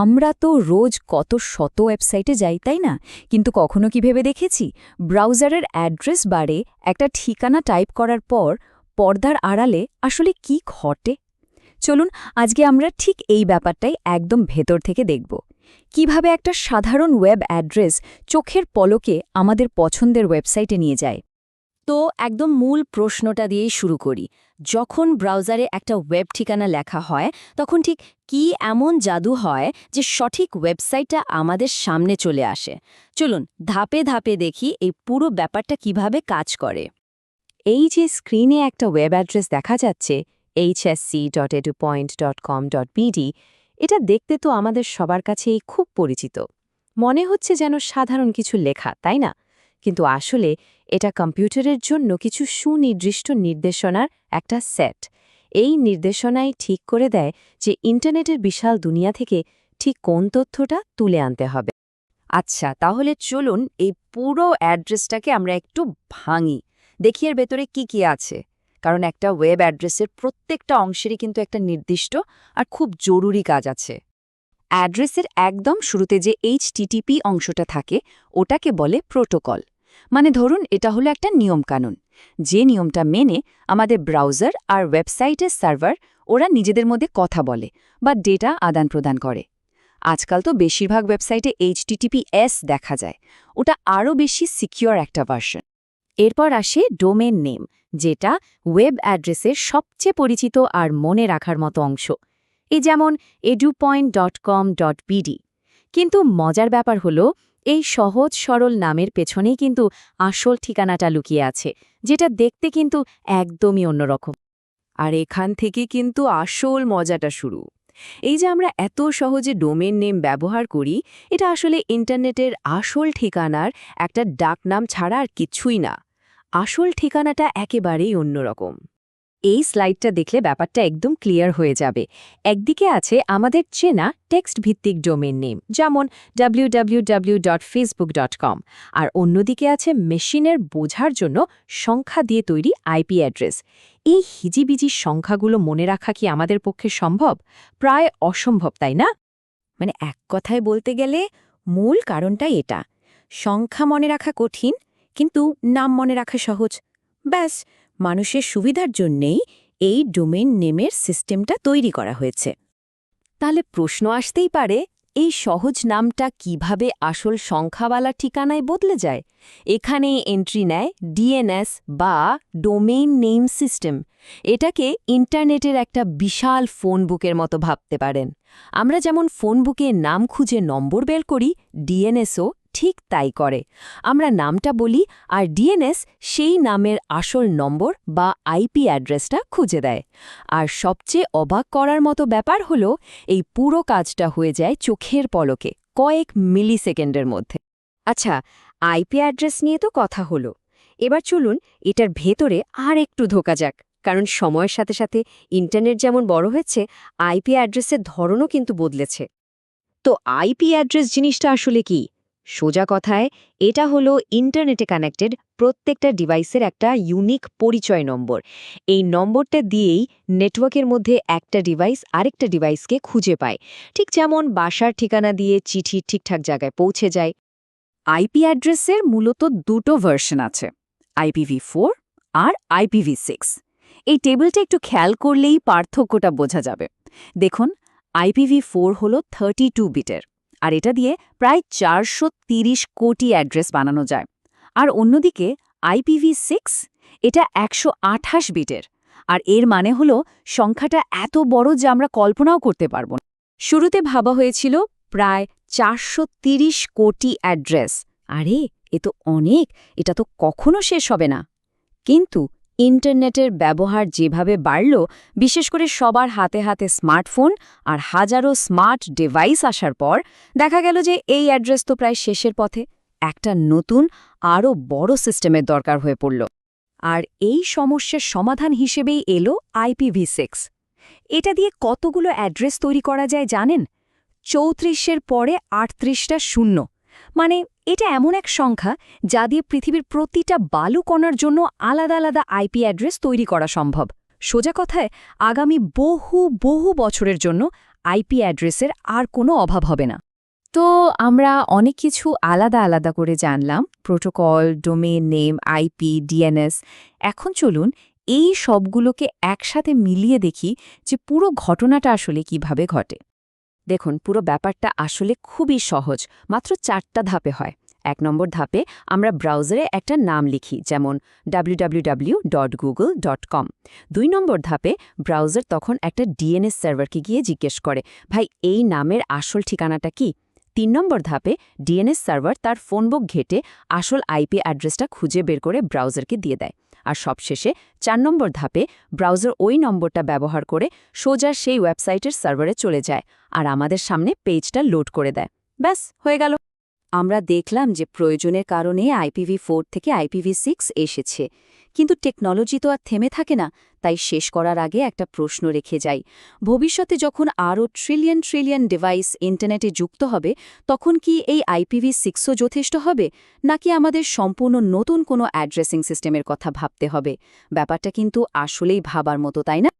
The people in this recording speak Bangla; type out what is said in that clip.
আমরা তো রোজ কত শত ওয়েবসাইটে যাই, তাই না? কিন্তু কখনো কি ভেবে দেখেছি? ব্রাউজারের অ্যাড্রেস বারে একটা ঠিকানা টাইপ করার পর পর্দার আড়ালে আসলে কি ঘটে? চলুন, আজকে আমরা ঠিক এই ব্যাপারটাই একদম ভেতর থেকে দেখব। কীভাবে একটা সাধারণ ওয়েব অ্যাড্রেস চোখের পলকে আমাদের পছন্দের ওয়েবসাইটে নিয়ে যায়। তো একদম মূল প্রশ্নটা দিয়েই শুরু করি। যখন ব্রাউজারে একটা ওয়েব ঠিকানা লেখা হয়, তখন ঠিক কি এমন জাদু হয় যে সঠিক ওয়েবসাইটটা আমাদের সামনে চলে আসে। চলুন ধাপে ধাপে দেখি এই পুরো ব্যাপারটা কীভাবে কাজ করে। এই যে স্ক্রিনে একটা ওয়েব অ্যাড্রেস দেখা যাচ্ছে HSC dot edu point dot com dot hsc.edupoint.com.bd এটা দেখতে তো আমাদের সবার কাছেই খুব পরিচিত। মনে হচ্ছে যেন সাধারণ কিছু লেখা, তাই না? কিন্তু আসলে এটা কম্পিউটারের জন্য কিছু সুনির্দিষ্ট নির্দেশনার একটা সেট। এই নির্দেশনাই ঠিক করে দেয় যে ইন্টারনেটের বিশাল দুনিয়া থেকে ঠিক কোন তথ্যটা তুলে আনতে হবে। আচ্ছা তাহলে চলুন এই পুরো অ্যাড্রেসটাকে আমরা একটু ভাঙি। দেখি এর ভেতরে কি কি আছে। কারণ একটা ওয়েব অ্যাড্রেসের প্রত্যেকটা অংশেরই কিন্তু একটা নির্দিষ্ট আর খুব জরুরি কাজ আছে। অ্যাড্রেসের একদম শুরুতে যে এইচটিটিপি অংশটা থাকে, ওটাকে বলে প্রোটোকল। মানে ধরুন, এটা হলো একটা নিয়মকানুন যে নিয়মটা মেনে আমাদের ব্রাউজার আর ওয়েবসাইটের সার্ভার ওরা নিজেদের মধ্যে কথা বলে বা ডেটা আদান প্রদান করে। আজকাল তো বেশিরভাগ ওয়েবসাইটে এইচটিটিপিএস দেখা যায়। ওটা আরও বেশি সিকিউর একটা ভার্সন। এরপর আসে ডোমেন নেম, যেটা ওয়েব অ্যাড্রেসের সবচেয়ে পরিচিত আর মনে রাখার মতো অংশ। এই যেমন edupoint dot com dot BD কিন্তু মজার ব্যাপার হলো এই সহজ সরল নামের পেছনেই কিন্তু আসল ঠিকানাটা লুকিয়ে আছে, যেটা দেখতে কিন্তু একদমই অন্যরকম। আর এখান থেকে কিন্তু আসল মজাটা শুরু। এই যে আমরা এত সহজে ডোমেন নেম ব্যবহার করি, এটা আসলে ইন্টারনেটের আসল ঠিকানার একটা ডাকনাম ছাড়া আর কিছুই না। আসল ঠিকানাটা একেবারেই অন্যরকম। এই স্লাইডটা দেখলে ব্যাপারটা একদম ক্লিয়ার হয়ে যাবে। একদিকে আছে আমাদের চেনা টেক্সট ভিত্তিক ডোমেন নেম, যেমন www.facebook.com আর অন্যদিকে আছে মেশিনের বোঝার জন্য সংখ্যা দিয়ে তৈরি আইপি অ্যাড্রেস। এই হিজিবিজি সংখ্যাগুলো মনে রাখা কি আমাদের পক্ষে সম্ভব? প্রায় অসম্ভব, তাই না? মানে এক কথায় বলতে গেলে মূল কারণটাই এটা। সংখ্যা মনে রাখা কঠিন, কিন্তু নাম মনে রাখা সহজ। ব্যাস মানুষের সুবিধার জন্যেই এই ডোমেন নেমের সিস্টেমটা তৈরি করা হয়েছে। তাহলে প্রশ্ন আসতেই পারে, এই সহজ নামটা কীভাবে আসল সংখ্যাওয়ালা ঠিকানায় বদলে যায়? এখানে এন্ট্রি নেয় ডিএনএস বা ডোমেইন নেম সিস্টেম। এটাকে ইন্টারনেটের একটা বিশাল ফোন বুকের মতো ভাবতে পারেন। আমরা যেমন ফোন বুকে নাম খুঁজে নম্বর বের করি ডিএনএসও ঠিক তাই করে। আমরা নামটা বলি আর ডিএনএস সেই নামের আসল নম্বর বা আইপি অ্যাড্রেসটা খুঁজে দেয়। আর সবচেয়ে অবাক করার মতো ব্যাপার হলো এই পুরো কাজটা হয়ে যায় চোখের পলকে কয়েক মিলি সেকেন্ডের মধ্যে। আচ্ছা আইপি অ্যাড্রেস নিয়ে তো কথা হলো। এবার চলুন এটার ভেতরে আর একটু ধোকা যাক, কারণ সময়ের সাথে সাথে ইন্টারনেট যেমন বড় হয়েছে, আইপি অ্যাড্রেসের ধরনও কিন্তু বদলেছে। তো আইপি অ্যাড্রেস জিনিসটা আসলে কি? সোজা কথায়, এটা হলো ইন্টারনেটে কানেক্টেড প্রত্যেকটা ডিভাইসের একটা ইউনিক পরিচয় নম্বর। এই নম্বরটা দিয়েই নেটওয়ার্কের মধ্যে একটা ডিভাইস আরেকটা ডিভাইসকে খুঁজে পায়। ঠিক যেমন বাসার ঠিকানা দিয়ে চিঠি ঠিকঠাক জায়গায় পৌঁছে যায়। আইপি অ্যাড্রেসের মূলত দুটো ভার্সন আছে, আইপিভি ফোর আর আইপিভি সিক্স। এই টেবিলটা একটু খেয়াল করলেই পার্থক্যটা বোঝা যাবে। দেখুন, আইপিভি ফোর হল থার্টি টু বিটের। আর এটা দিয়ে প্রায় চারশো কোটি অ্যাড্রেস বানানো যায়। আর অন্যদিকে আইপিভি সিক্স, এটা একশো আঠাশ বিটের। আর এর মানে হল সংখ্যাটা এত বড় যে আমরা কল্পনাও করতে পারব না। শুরুতে ভাবা হয়েছিল প্রায় চারশো কোটি অ্যাড্রেস। আরে, এ তো অনেক, এটা তো কখনো শেষ হবে না। কিন্তু ইন্টারনেটের ব্যবহার যেভাবে বাড়ল, বিশেষ করে সবার হাতে হাতে স্মার্টফোন আর হাজারো স্মার্ট ডিভাইস আসার পর, দেখা গেল যে এই অ্যাড্রেস তো প্রায় শেষের পথে। একটা নতুন, আরও বড় সিস্টেমের দরকার হয়ে পড়ল। আর এই সমস্যার সমাধান হিসেবেই এলো আইপিভি সিক্স। এটা দিয়ে কতগুলো অ্যাড্রেস তৈরি করা যায় জানেন? চৌত্রিশের পরে আটত্রিশটা শূন্য। মানে এটা এমন এক সংখ্যা যা দিয়ে পৃথিবীর প্রতিটা বালু কণার জন্য আলাদা আলাদা আইপি অ্যাড্রেস তৈরি করা সম্ভব। সোজা কথায়, আগামী বহু বহু বছরের জন্য আইপি অ্যাড্রেসের আর কোনো অভাব হবে না। তো আমরা অনেক কিছু আলাদা আলাদা করে জানলাম, protocol domain name, IP, DNS. এখন চলুন এই সবগুলোকে একসাথে মিলিয়ে দেখি যে পুরো ঘটনাটা আসলে কীভাবে ঘটে। দেখুন, পুরো ব্যাপারটা আসলে খুবই সহজ, মাত্র চারটা ধাপে হয়। এক নম্বর ধাপে আমরা ব্রাউজারে একটা নাম লিখি, যেমন www.google.com দুই নম্বর ধাপে ব্রাউজার তখন একটা ডিএনএস সার্ভারকে গিয়ে জিজ্ঞেস করে, ভাই, এই নামের আসল ঠিকানাটা কি? তিন নম্বর ধাপে ডিএনএস সার্ভার তার ফোনবুক ঘেটে আসল আইপি অ্যাড্রেসটা খুঁজে বের করে ব্রাউজারকে দিয়ে দেয়। আর সবশেষে চার নম্বর ধাপে ব্রাউজার ওই নম্বরটা ব্যবহার করে সোজা সেই ওয়েবসাইটের সার্ভারে চলে যায় আর আমাদের সামনে পেজটা লোড করে দেয়। ব্যাস, হয়ে গেল। আমরা দেখলাম যে প্রয়োজনের কারণে আইপিভি ফোর থেকে আইপিভি সিক্স এসেছে। কিন্তু টেকনোলজি তো আর থেমে থাকে না, তাই শেষ করার আগে একটা প্রশ্ন রেখে যাই। ভবিষ্যতে যখন আরও ট্রিলিয়ন ট্রিলিয়ন ডিভাইস ইন্টারনেটে যুক্ত হবে, তখন কি এই আইপিভি সিক্সও যথেষ্ট হবে? নাকি আমাদের সম্পূর্ণ নতুন কোনো অ্যাড্রেসিং সিস্টেমের কথা ভাবতে হবে? ব্যাপারটা কিন্তু আসলেই ভাবার মতো, তাই না?